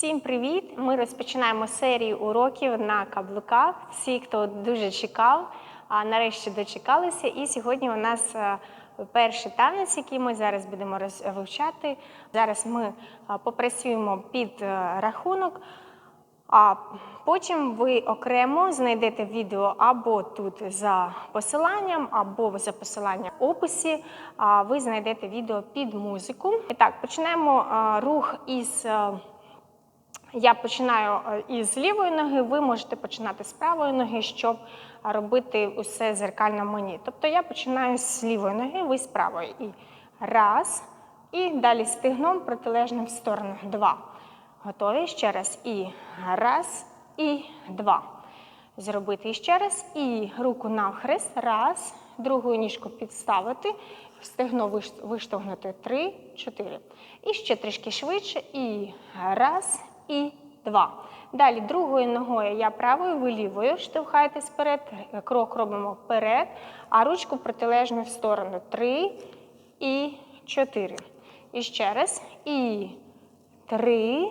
Всім привіт! Ми розпочинаємо серію уроків на каблуках. Всі, хто дуже чекав, а нарешті дочекалися. І сьогодні у нас е, перший танець, який ми зараз будемо вивчати. Зараз ми е, попрацюємо під е, рахунок. А потім ви окремо знайдете відео або тут за посиланням, або за посиланням в описі. Ви знайдете відео під музику. І так, починаємо рух із. Я починаю е, із лівої ноги, ви можете починати з правої ноги, щоб робити усе зеркально мені. Тобто я починаю з лівої ноги, ви з правої. І раз, і далі стигном протилежним в сторону. Два. Готові? Ще раз. І раз, і два. Зробити ще раз. І руку навхрест. Раз. Другу ніжку підставити. Стегно виш- виштовхнути. Три, чотири. І ще трішки швидше. І раз, і два. Далі другою ногою я правою, ви лівою штовхаєтесь вперед. Крок робимо вперед, а ручку протилежну в сторону. Три і чотири. І ще раз. І три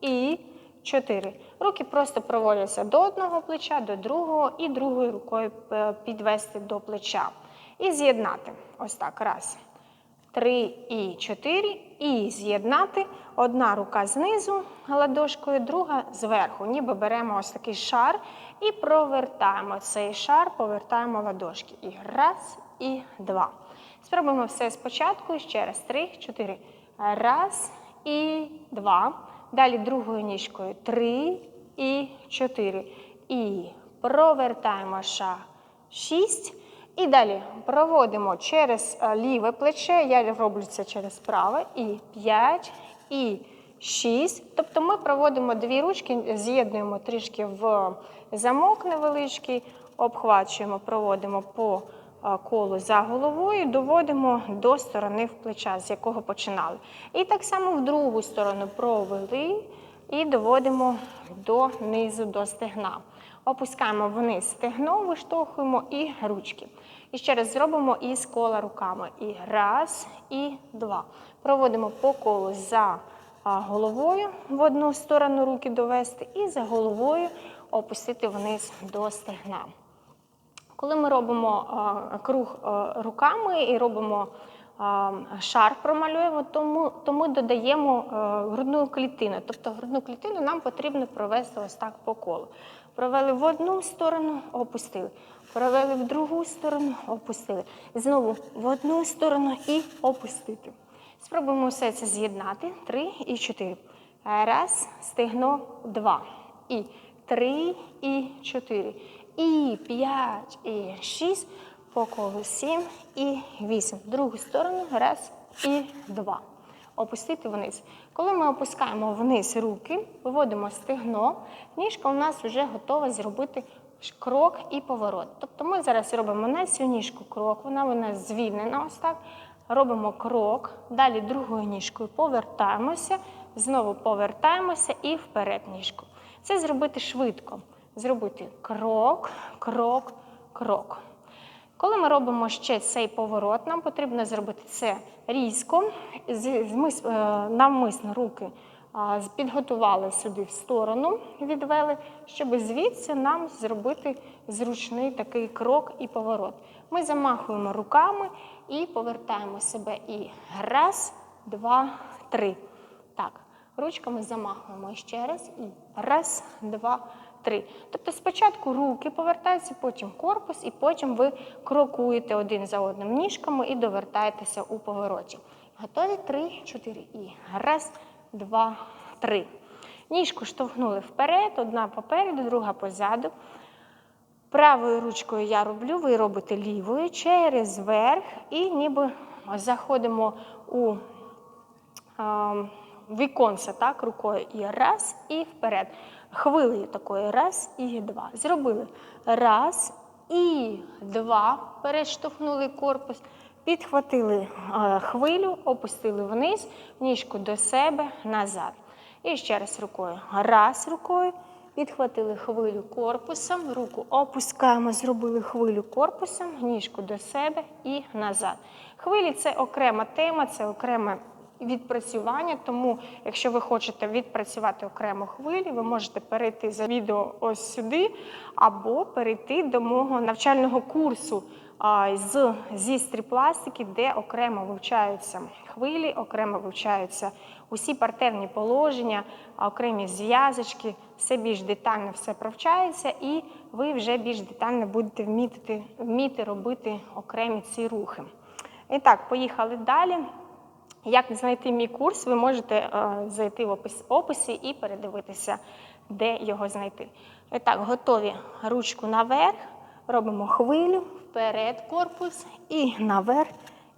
і чотири. Руки просто проводяться до одного плеча, до другого і другою рукою е, підвести до плеча. І з'єднати. Ось так. Раз. Три і чотири. І з'єднати. Одна рука знизу ладошкою, друга зверху. Ніби беремо ось такий шар і провертаємо цей шар, повертаємо ладошки. І раз, і два. Спробуємо все спочатку. Ще раз. Три, чотири. Раз і два. Далі другою ніжкою. Три і чотири. І провертаємо шаг. Шість. І далі проводимо через е, ліве плече. Я роблю це через праве. І п'ять, і шість. Тобто ми проводимо дві ручки, з'єднуємо трішки в замок невеличкий, обхвачуємо, проводимо по е, колу за головою, доводимо до сторони в плеча, з якого починали. І так само в другу сторону провели і доводимо до низу, до стегна. Опускаємо вниз стегно, виштовхуємо і ручки. І ще раз зробимо із кола руками. І раз, і два. Проводимо по колу за головою в одну сторону руки довести, і за головою опустити вниз до стегна. Коли ми робимо круг руками і робимо шар, промалюємо, то ми, то ми додаємо грудну клітину. Тобто грудну клітину нам потрібно провести ось так по колу. Провели в одну сторону, опустили. Провели в другу сторону, опустили. Знову в одну сторону і опустити. Спробуємо все це з'єднати. Три і чотири. Раз, стегно, два. І три, і чотири. І п'ять, і шість. По колу сім і вісім. В другу сторону. Раз і два. Опустити вниз. Коли ми опускаємо вниз руки, виводимо стегно, ніжка у нас вже готова зробити крок і поворот. Тобто ми зараз робимо на цю ніжку крок, вона у нас звільнена ось так. Робимо крок, далі другою ніжкою повертаємося, знову повертаємося і вперед ніжку. Це зробити швидко. Зробити крок, крок, крок. Коли ми робимо ще цей поворот, нам потрібно зробити це різко, е, навмисно руки підготували сюди в сторону, відвели, щоб звідси нам зробити зручний такий крок і поворот. Ми замахуємо руками і повертаємо себе. І раз, два, три. Так, ручками замахуємо ще раз. І раз, два, три. Тобто спочатку руки повертаються, потім корпус, і потім ви крокуєте один за одним ніжками і довертаєтеся у повороті. Готові? Три, чотири. І раз, два, три. Ніжку штовхнули вперед, одна попереду, друга позаду. Правою ручкою я роблю, ви робите лівою через верх і ніби заходимо у а, віконце так, рукою і раз, і вперед. Хвилею такої раз і два. Зробили раз і два. Перештовхнули корпус, підхватили а, хвилю, опустили вниз, ніжку до себе, назад. І ще раз рукою. Раз рукою. Підхватили хвилю корпусом, руку опускаємо, зробили хвилю корпусом, ніжку до себе і назад. Хвилі це окрема тема, це окреме відпрацювання. Тому, якщо ви хочете відпрацювати окремо хвилі, ви можете перейти за відео ось сюди, або перейти до мого навчального курсу з зі стріпластики, де окремо вивчаються хвилі, окремо вивчаються усі партерні положення, окремі зв'язочки, все більш детально все провчається, і ви вже більш детально будете вміти, вміти робити окремі ці рухи. І так, поїхали далі. Як знайти мій курс, ви можете е, зайти в опис, описі і передивитися, де його знайти. І так, готові ручку наверх, робимо хвилю, вперед корпус, і наверх,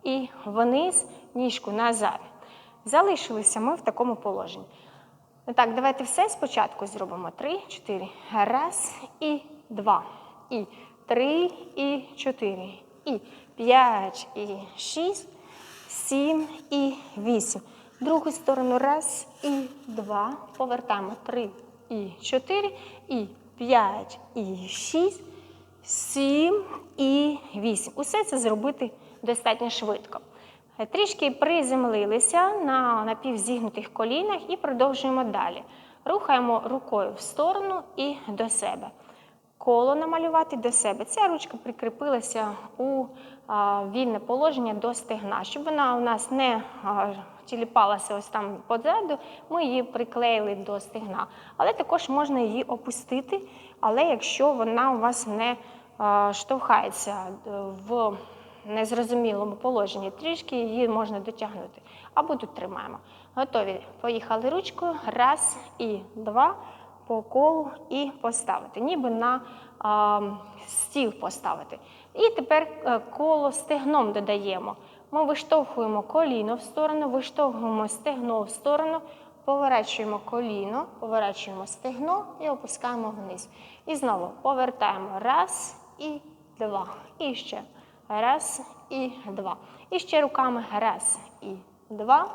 і вниз, ніжку назад. Залишилися ми в такому положенні. І так, давайте все спочатку зробимо. Три, чотири. Раз і два. І три, і чотири. І п'ять, і шість, сім і вісім. Другу сторону. Раз і два. Повертаємо. Три і чотири. І п'ять, і шість, сім і вісім. Усе це зробити достатньо швидко. Трішки приземлилися на напівзігнутих колінах і продовжуємо далі. Рухаємо рукою в сторону і до себе. Коло намалювати до себе. Ця ручка прикріпилася у вільне положення до стегна. Щоб вона у нас не тіліпалася ось там позаду, ми її приклеїли до стегна. Але також можна її опустити, але якщо вона у вас не штовхається е, в незрозумілому положенні, трішки її можна дотягнути. Або тут тримаємо. Готові. Поїхали ручкою. Раз і два по колу і поставити, ніби на а, стіл поставити. І тепер е, коло стегном додаємо. Ми виштовхуємо коліно в сторону, виштовхуємо стегно в сторону, поворачуємо коліно, поворачуємо стегно і опускаємо вниз. І знову повертаємо раз і два. І ще раз і два. І ще руками раз і два.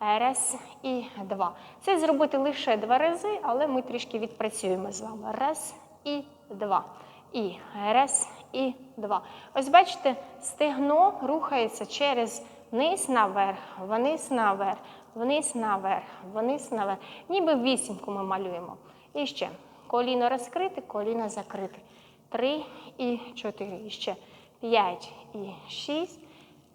Раз і два. Це зробити лише два рази, але ми трішки відпрацюємо з вами. Раз і два. І раз і два. Ось бачите, стегно рухається через вниз наверх, вниз наверх, вниз наверх, вниз наверх. Ніби вісімку ми малюємо. І ще коліно розкрите, коліно закрите. Три і чотири. І ще п'ять і шість.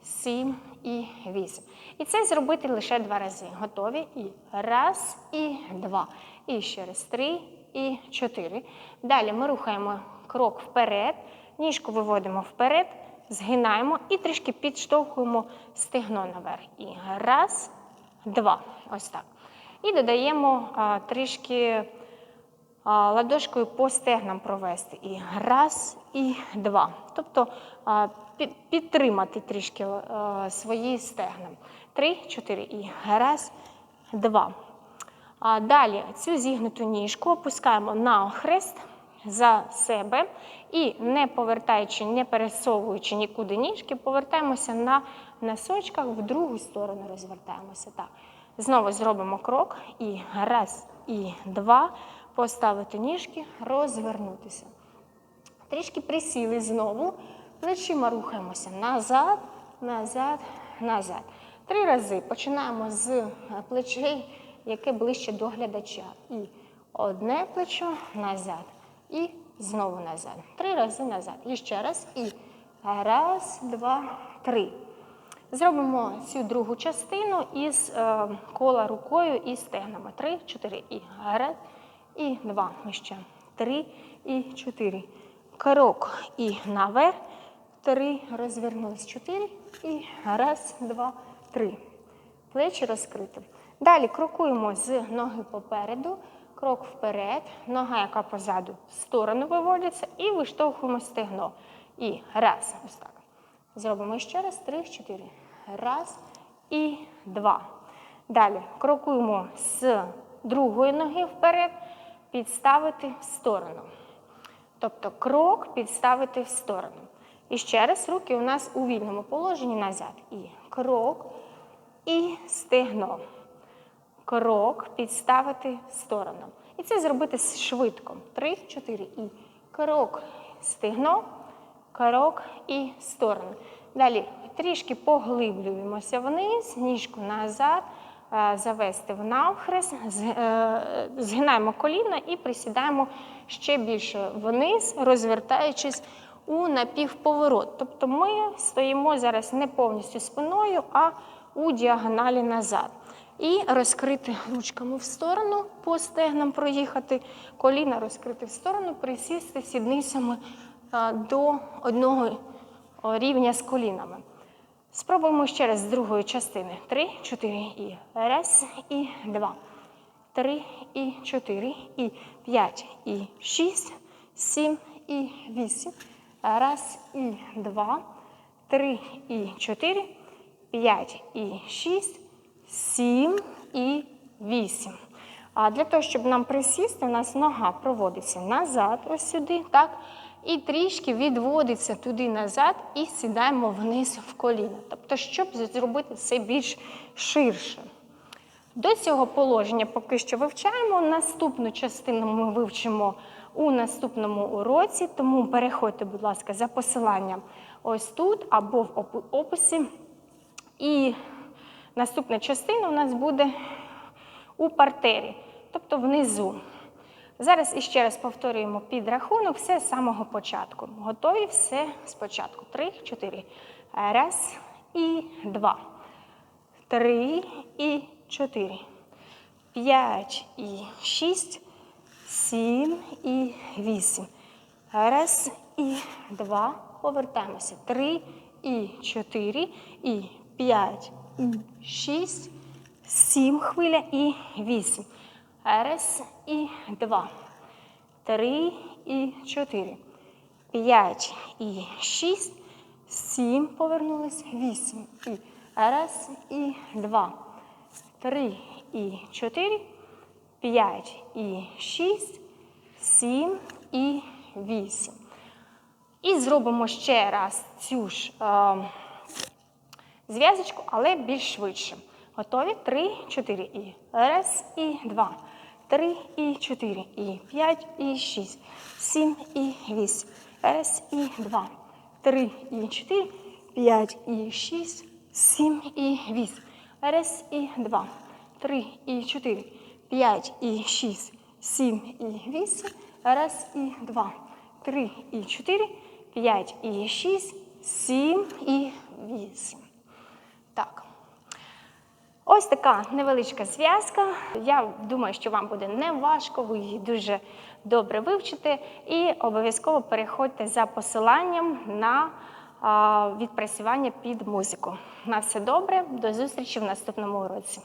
7 і 8. І це зробити лише два рази. Готові. І раз, і два. І ще раз три і чотири. Далі ми рухаємо крок вперед, ніжку виводимо вперед, згинаємо і трішки підштовхуємо стегно наверх. І раз, два. Ось так. І додаємо а, трішки а, ладошкою по стегнам провести. І раз, і два. Тобто а, підтримати трішки а, свої стегна. Три, чотири. І раз, два. А далі цю зігнуту ніжку опускаємо на хрест за себе і не повертаючи, не пересовуючи нікуди ніжки, повертаємося на носочках в другу сторону розвертаємося. Так. Знову зробимо крок. І раз, і два. Поставити ніжки, розвернутися. Трішки присіли знову. Плечима рухаємося назад, назад, назад. Три рази починаємо з плечей, яке ближче до глядача. І одне плечо назад. І знову назад. Три рази назад. І ще раз. І раз, два, три. Зробимо цю другу частину із е, кола рукою і стегнами. Три, чотири. І раз, і два. І ще. Три і чотири. Крок і наверх. Три. Розвернулись. Чотири. І раз, два, три. Плечі розкриті. Далі крокуємо з ноги попереду. Крок вперед. Нога, яка позаду, в сторону виводиться. І виштовхуємо стегно. І раз. Ось так. Зробимо ще раз. Три, чотири. Раз і два. Далі крокуємо з другої ноги вперед, підставити в сторону. Тобто крок підставити в сторону. І ще раз руки у нас у вільному положенні назад. І крок, і стегно. Крок підставити в сторону. І це зробити швидко. Три, чотири. І крок, стегно, крок і сторону. Далі трішки поглиблюємося вниз, ніжку назад, е, завести в навхрест, е, згинаємо коліна і присідаємо ще більше вниз, розвертаючись у напівповорот. Тобто ми стоїмо зараз не повністю спиною, а у діагоналі назад. І розкрити ручками в сторону, по стегнам проїхати, коліна розкрити в сторону, присісти сідницями до одного рівня з колінами. Спробуємо ще раз з другої частини. Три, чотири і раз, і два. Три і чотири, і п'ять, і шість, сім і вісім. Раз і два, три і чотири, п'ять і шість, сім і вісім. А для того, щоб нам присісти, у нас нога проводиться назад, ось сюди, так? І трішки відводиться туди назад і сідаємо вниз в коліна. Тобто, щоб зробити це більш ширше. До цього положення поки що вивчаємо. Наступну частину ми вивчимо у наступному уроці, тому переходьте, будь ласка, за посиланням ось тут або в описі. І наступна частина у нас буде у партері, тобто внизу. Зараз іще раз повторюємо підрахунок, все з самого початку. Готові все спочатку. Три, чотири. Раз і два. Три і чотири. П'ять і шість. Сім і вісім. Раз і два. Повертаємося. Три і чотири. І п'ять шість. Сім хвиля і вісім. Раз і два. Три і чотири. П'ять і шість. Сім повернулись. Вісім. І раз і два. Три і чотири. П'ять і шість. Сім і вісім. І зробимо ще раз цю ж е, зв'язочку, але більш швидше. Готові? Три, чотири і раз, і два. Три і чотири, і п'ять, і шість, сім і вісім. Раз і два. Три і чотири, п'ять і шість, сім і вісім. Раз і два. Три і чотири, п'ять і шість, сім і вісім. Раз і два. Три і чотири, п'ять і шість, сім і вісім. Ось така невеличка зв'язка. Я думаю, що вам буде не важко, ви її дуже добре вивчите. І обов'язково переходьте за посиланням на відпрацювання під музику. На все добре, до зустрічі в наступному уроці.